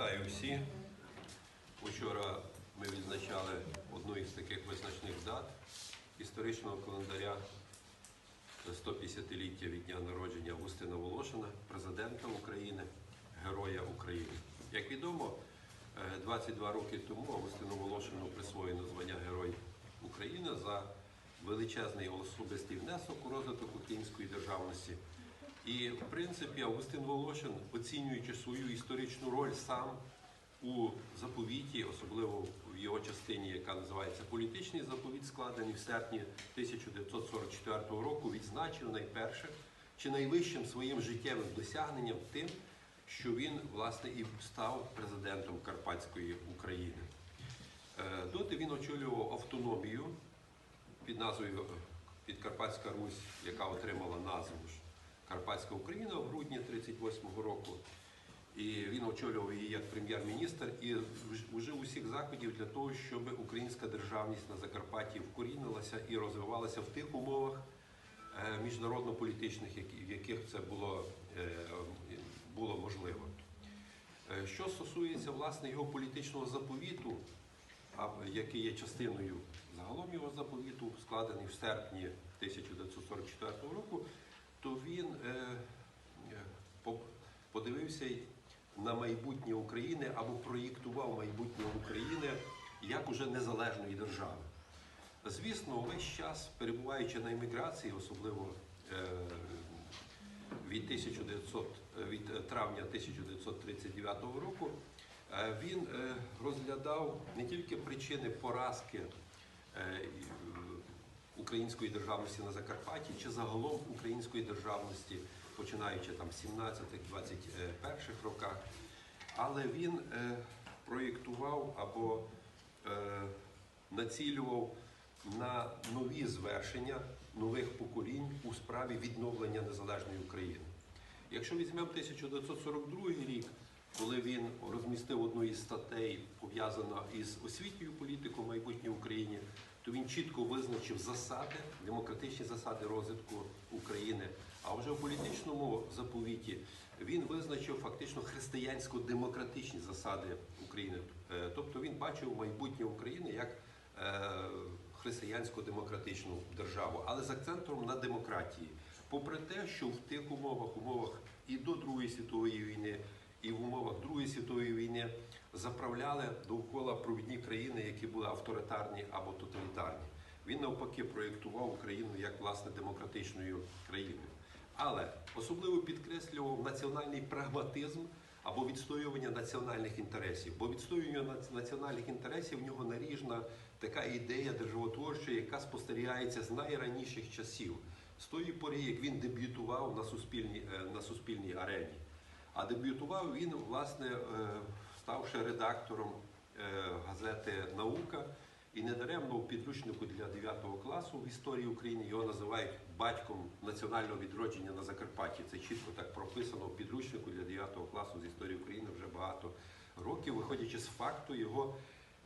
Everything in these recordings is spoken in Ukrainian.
Вітаю всі. Учора ми відзначали одну із таких визначних дат історичного календаря 150-ліття від дня народження Августина Волошина, президента України, Героя України. Як відомо, е, 22 роки тому Августину Волошину присвоєно звання Герой України за величезний особистий внесок у розвиток української державності. І, в принципі, Августин Волошин, оцінюючи свою історичну роль сам у заповіті, особливо в його частині, яка називається Політичний заповіт, складений в серпні 1944 року, відзначив найперше чи найвищим своїм життєвим досягненням тим, що він власне і став президентом Карпатської України. Е, Доти він очолював автономію під назвою е, Підкарпатська Русь, яка отримала назву Карпатська Україна в грудні 38-го року. І він очолював її як прем'єр-міністр і вж- вжив усіх заходів для того, щоб українська державність на Закарпатті вкорінилася і розвивалася в тих умовах е, міжнародно-політичних, в яких це було, е, було можливо. Е, Що стосується власне його політичного заповіту, який є частиною загалом його заповіту, складений в серпні 1944 року, то він е, подивився на майбутнє України або проєктував майбутнє України як уже незалежної держави. Звісно, весь час, перебуваючи на еміграції, особливо е, від, 1900, е, від травня 1939 року, він розглядав не тільки причини поразки української державності на Закарпатті чи загалом української державності, починаючи там 17-21 роках, але він е, проєктував або е, націлював на нові звершення нових поколінь у справі відновлення незалежної України. Якщо візьмемо 1942 рік, коли він розмістив одну із статей, пов'язана із освітньою політикою в майбутній Україні, то він чітко визначив засади, демократичні засади розвитку України. А вже в політичному заповіті він визначив фактично християнсько-демократичні засади України. Е, Тобто він бачив майбутнє України як е, християнсько-демократичну державу, але з акцентом на демократії. Попри те, що в тих умовах, умовах і до Другої світової війни, і в умовах Другої світової війни заправляли довкола провідні країни, які були авторитарні або тоталітарні. Він навпаки проєктував Україну як власне демократичною країною. Але особливо підкреслював національний прагматизм або відстоювання національних інтересів. Бо відстоювання національних інтересів в нього наріжна така ідея державотворча, яка спостерігається з найраніших часів, з тої пори, як він дебютував на суспільній, е, на суспільній арені. А дебютував він, власне, е, ставши редактором е, газети Наука. І недаремно у підручнику для 9 класу в історії України його називають батьком національного відродження на Закарпатті. Це чітко так прописано в підручнику для 9 класу з історії України вже багато років, виходячи з факту його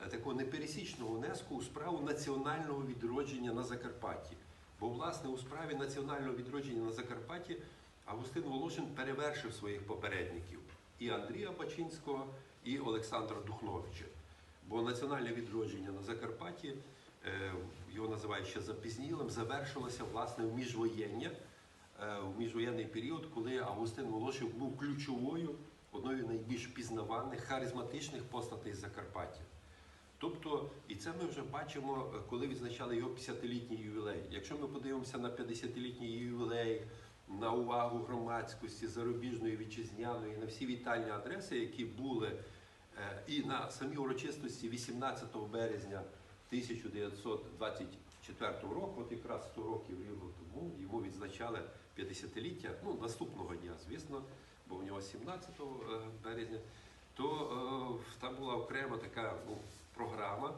е, такого непересічного внеску у справу національного відродження на Закарпатті. Бо, власне, у справі національного відродження на Закарпатті Августин Волошин перевершив своїх попередників і Андрія Бачинського, і Олександра Духновича. Бо національне відродження на Закарпатті, е, його називають ще запізнілим, завершилося власне в міжвоєння, е, в міжвоєнний період, коли Августин Волошин був ключовою, одною з найбільш пізнаваних, харизматичних постатей Закарпаття. Тобто, і це ми вже бачимо, е, коли відзначали його 50-літній ювілей. Якщо ми подивимося на 50-літній ювілей, на увагу громадськості зарубіжної, вітчизняної, на всі вітальні адреси, які були, е, і на самі урочистості 18 березня 1924 року, от якраз 100 років рівно тому, йому відзначали 50-ліття, ну, наступного дня, звісно, бо в нього 17 е, березня, то е, там була окрема така ну, програма,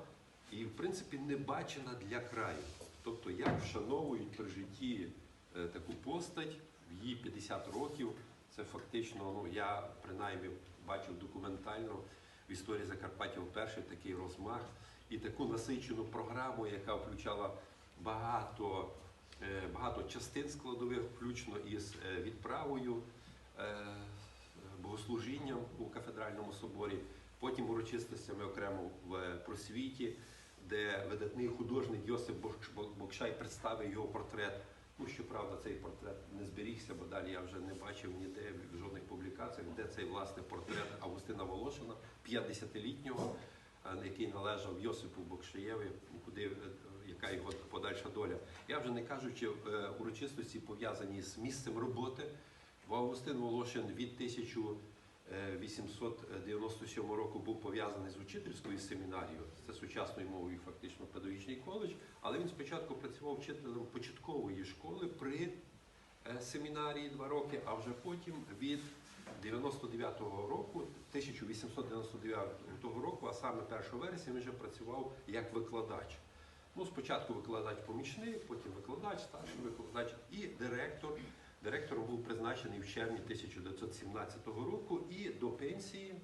і, в принципі, не бачена для краю. Тобто, як вшановують при житті таку постать її 50 років. Це фактично, ну я принаймні бачив документально в історії Закарпаття вперше такий розмах і таку насичену програму, яка включала багато, е, багато частин складових, включно із е, відправою. е, богослужінням у кафедральному соборі, потім урочистостями окремо в е, просвіті, де видатний художник Йосип Бок- Бок- Бокшай представив його портрет. Ну, щоправда, цей портрет не зберігся, бо далі я вже не бачив ніде в жодних публікаціях, де цей власне портрет Августина Волошина, 50-літнього, е, який належав Йосипу Бокшаєві, куди е, яка його подальша доля. Я вже не кажучи е, урочистості пов'язані з місцем роботи, бо Августин Волошин від 1897 року був пов'язаний з учительською семінарією, це сучасною мовою фактично педагогічний коледж, але він спочатку працював вчителем початкової школи при е, семінарії два роки, а вже потім від 99-го року, 1899 року, а саме 1 вересня, він вже працював як викладач. Ну, спочатку викладач-помічник, потім викладач, старший викладач і директор. Директором був призначений в червні 1917 року і до пенсії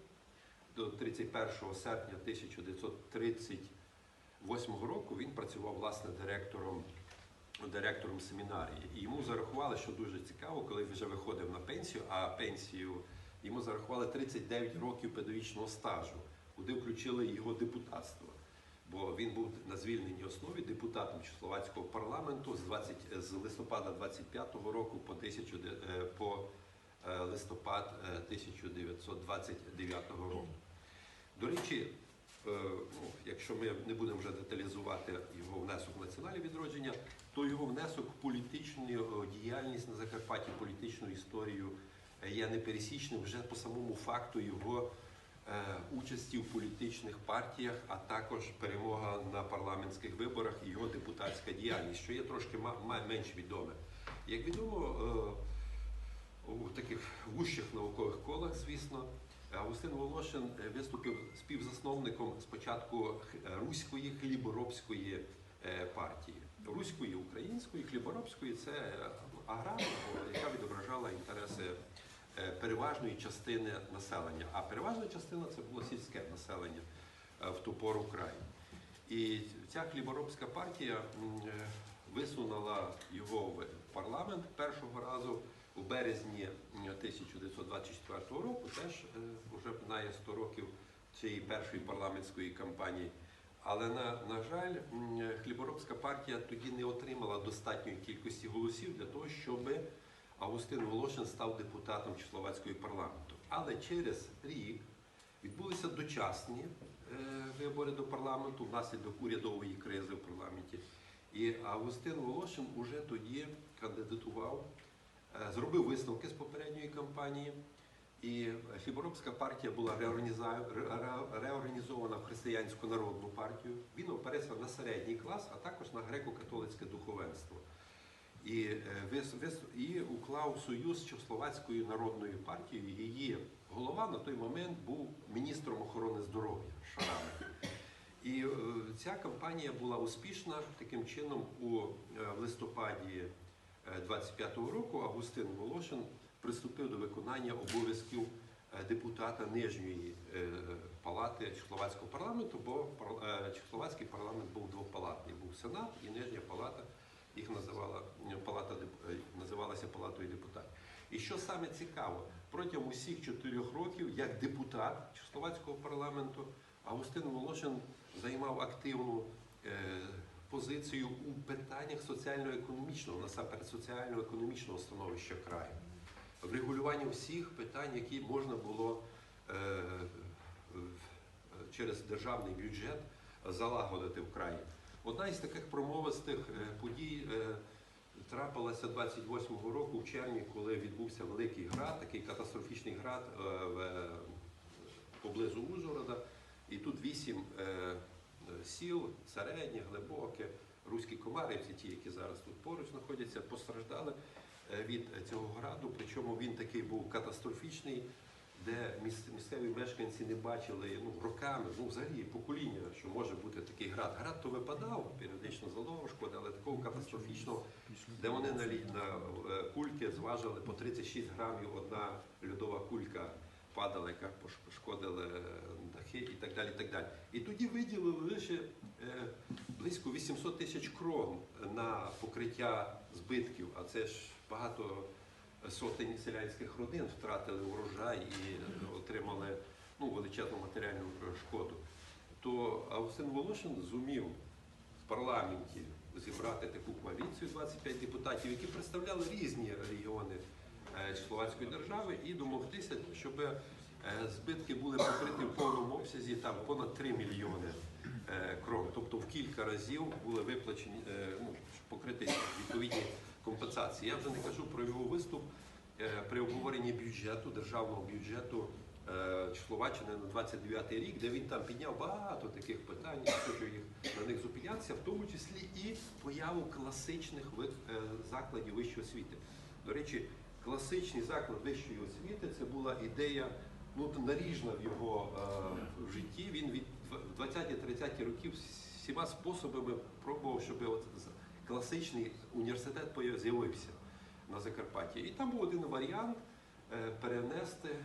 до 31 серпня 1938 року він працював власне директором, директором семінарії. І йому зарахували, що дуже цікаво, коли вже виходив на пенсію, а пенсію йому зарахували 39 років педагогічного стажу, куди включили його депутатство. Бо він був на звільненій основі депутатом Чехословацького парламенту з, 20, з листопада 25-го року по, 1000, де- е, по е, листопад е, 1929 року. До речі, е, ну, якщо ми не будемо вже деталізувати його внесок в національне відродження, то його внесок в політичну е, діяльність на Закарпатті, політичну історію е, є непересічним вже по самому факту його е, участі в політичних партіях, а також перемога на парламентських виборах і його депутатська діяльність, що є трошки менш відоме. Як відомо, е, у таких вущих наукових колах, звісно, Августин Волошин е, виступив співзасновником спочатку руської хліборобської е, партії. Руської, української, хліборобської це е, аграрна, яка відображала інтереси е, переважної частини населення. А переважна частина це було сільське населення е, в ту пору краю. І ця хліборобська партія е, висунула його в парламент першого разу у березні 1924 року. Теж е, вже минає 100 років цієї першої парламентської кампанії. Але на, на жаль, е, хліборобська партія тоді не отримала достатньої кількості голосів для того, щоб Августин Волошин став депутатом Чехословацького парламенту. Але через рік відбулися дочасні е, вибори до парламенту внаслідок урядової кризи в парламенті. І Августин Волошин уже тоді кандидатував, е, зробив висновки з попередньої кампанії. І Хліборобська партія була реорганізована в християнську народну партію. Він оперився на середній клас, а також на греко-католицьке духовенство. І, е, і уклав союз з Чехословацькою народною партією. Її голова на той момент був міністром охорони здоров'я Шараник. І е, ця кампанія була успішна. Таким чином, у е, в листопаді 25-го року Августин Волошин приступив до виконання обов'язків е, депутата нижньої е, палати Чехословацького парламенту, бо е, Чехословацький парламент був двопалатний. Був Сенат і нижня палата. Їх називала е, палата е, називалася палатою депутатів. І що саме цікаво, протягом усіх чотирьох років, як депутат Чехословацького парламенту, Августин Волошин займав активну е, позицію у питаннях соціально-економічного, насамперед соціально-економічного становища краю, врегулювання всіх питань, які можна було через державний бюджет залагодити в краї. Одна із таких промовистих е, подій е, трапилася 28-го року в червні, коли відбувся великий град, такий катастрофічний град е, поблизу Ужгорода. І тут вісім сіл, середнє, глибоке, руські комарівці, ті, які зараз тут поруч знаходяться, постраждали від цього граду. Причому він такий був катастрофічний, де міс- місцеві мешканці не бачили ну, роками, ну взагалі покоління, що може бути такий град. Град то випадав, періодично задовго шкоди, але такого катастрофічного, де вони на, на е, кульки зважили по 36 грамів одна льодова кулька падала, яка пош- пошкодила е, дахи і так далі. І, так далі. і тоді виділили лише е, близько 800 тисяч крон на покриття збитків, а це ж багато сотень селянських родин втратили урожай і отримали ну, величезну матеріальну шкоду. То Августин Волошин зумів в парламенті зібрати таку коаліцію 25 депутатів, які представляли різні регіони е, Словацької держави, і домогтися, щоб е, збитки були покриті в повному обсязі там понад 3 мільйони е, крон. Тобто в кілька разів були виплачені, ну, щоб покрити відповідні компенсації. Я вже не кажу про його виступ е, при обговоренні бюджету, державного бюджету е, Словаччини на 29 й рік, де він там підняв багато таких питань, хочу їх на них зупинятися, в тому числі і появу класичних е, закладів вищої освіти. До речі, класичний заклад вищої освіти це була ідея ну, наріжна в його е, в житті. Він від 20-30 років всіма способами пробував, щоб от класичний університет з'явився на Закарпатті. І там був один варіант е, перенести е,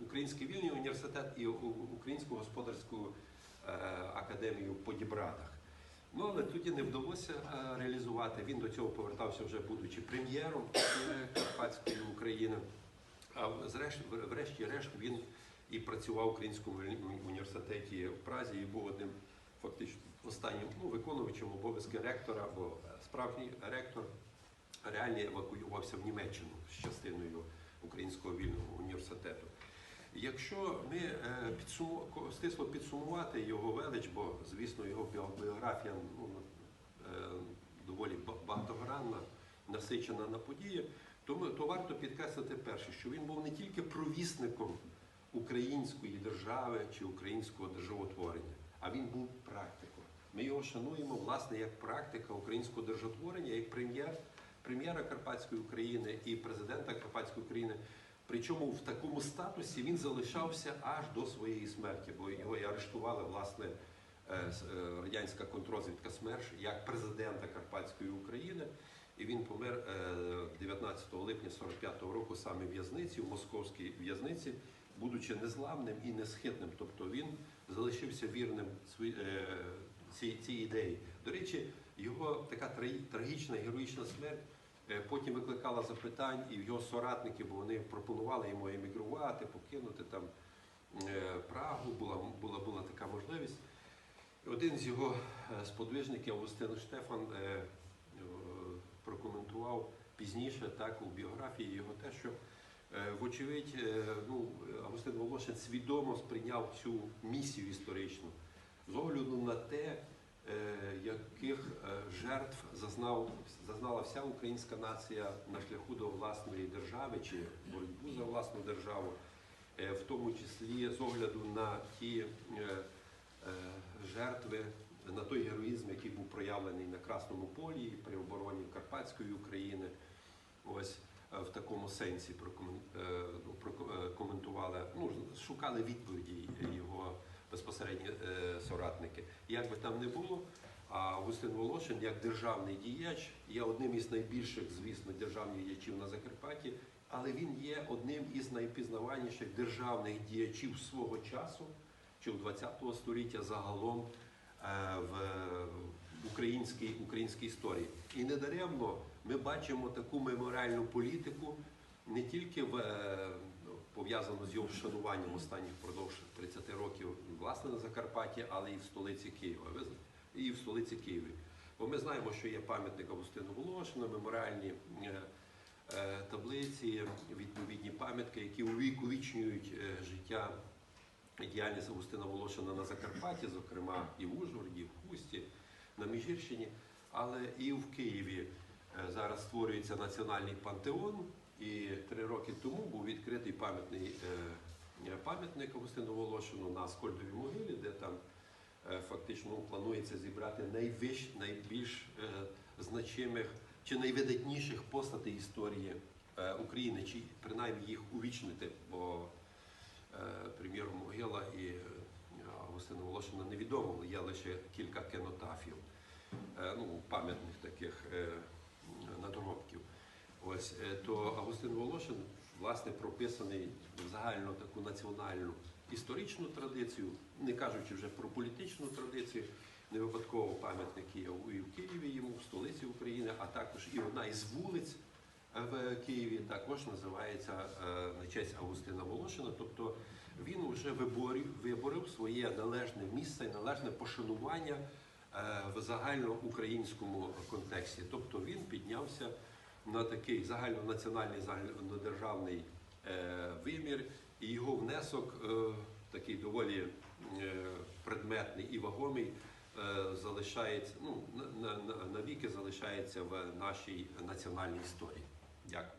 Український вільний університет і Українську господарську е, академію по Дібратах. Ну, але тоді не вдалося реалізувати. Він до цього повертався вже будучи прем'єром Карпатської України. А врешті-решт він і працював в Українському університеті в Празі і був одним фактично останнім ну, виконувачем обов'язки ректора, бо е, справжній ректор реально евакуювався в Німеччину з частиною Українського вільного університету. Якщо ми е, підсуму, стисло підсумувати його велич, бо звісно його біографія ну, е, доволі багатогранна, насичена на події, то, то варто підкреслити перше, що він був не тільки провісником української держави чи українського державотворення, а він був практиком. Ми його шануємо власне як практика українського державотворення, як прем'єр, прем'єра Карпатської України і президента Карпатської України. Причому в такому статусі він залишався аж до своєї смерті, бо його і арештували власне е, е, радянська контррозвідка СМЕРШ як президента Карпатської України. І він помер е, 19 липня 45-го року саме в в'язниці, в московській в'язниці, будучи незламним і несхитним. Тобто він залишився вірним цій, цій ідеї. До речі, його така трагічна, героїчна смерть е, потім викликала запитань і його соратників, бо вони пропонували йому емігрувати, покинути там е, Прагу, була, була, була така можливість. Один з його е, сподвижників, Августин Штефан, прокоментував пізніше так у біографії його те, що вочевидь, ну, Августин Волошин свідомо сприйняв цю місію історичну з огляду на те, е, яких е, жертв зазнав, зазнала вся українська нація на шляху до власної держави чи боротьбу за власну державу, е, в тому числі з огляду на ті жертви, на той героїзм, який був проявлений на Красному полі при обороні Карпатської України. Ось в такому сенсі прокомен- е, ну, ну, шукали відповіді його безпосередні е, соратники. Як би там не було, а Августин Волошин, як державний діяч, є одним із найбільших, звісно, державних діячів на Закарпатті, але він є одним із найпізнаваніших державних діячів свого часу, чи в ХХ століття загалом е, в українській, українській історії. І недаремно ми бачимо таку меморіальну політику не тільки в, ну, з його вшануванням останніх впродовж 30 років власне на Закарпатті, але і в столиці Києва. І в столиці Києві. Бо ми знаємо, що є пам'ятник Августину Волошину, меморіальні е, е, таблиці, відповідні пам'ятки, які увіковічнюють е, життя діяльність Августина Волошина на Закарпатті, зокрема і в Ужгороді, і в Хусті, на Міжгірщині, але і в Києві зараз створюється національний пантеон. І три роки тому був відкритий пам'ятний е, пам'ятник Августину Волошину на Аскольдовій могилі, де там е, фактично ну, планується зібрати найвищ, найбільш е, значимих чи найвидатніших постатей історії України, чи принаймні їх увічнити, бо прем'єр Могила і Августина Волошина невідомо, є лише кілька кенотафів, ну, пам'ятних таких надгробків. Ось е, то Августин Волошин власне прописаний в загальну таку національну історичну традицію, не кажучи вже про політичну традицію. Не випадково пам'ятник є і в Києві йому, в столиці України, а також і одна із вулиць в Києві також називається е, на честь Августина Волошина. Тобто він вже виборів, виборив своє належне місце, і належне пошанування е, в загальноукраїнському контексті. Тобто він піднявся на такий загальнонаціональний, загальнодержавний е, вимір, і його внесок е, такий доволі е, предметний і вагомий. Залишається ну на- навіки залишається в нашій національній історії. Дякую.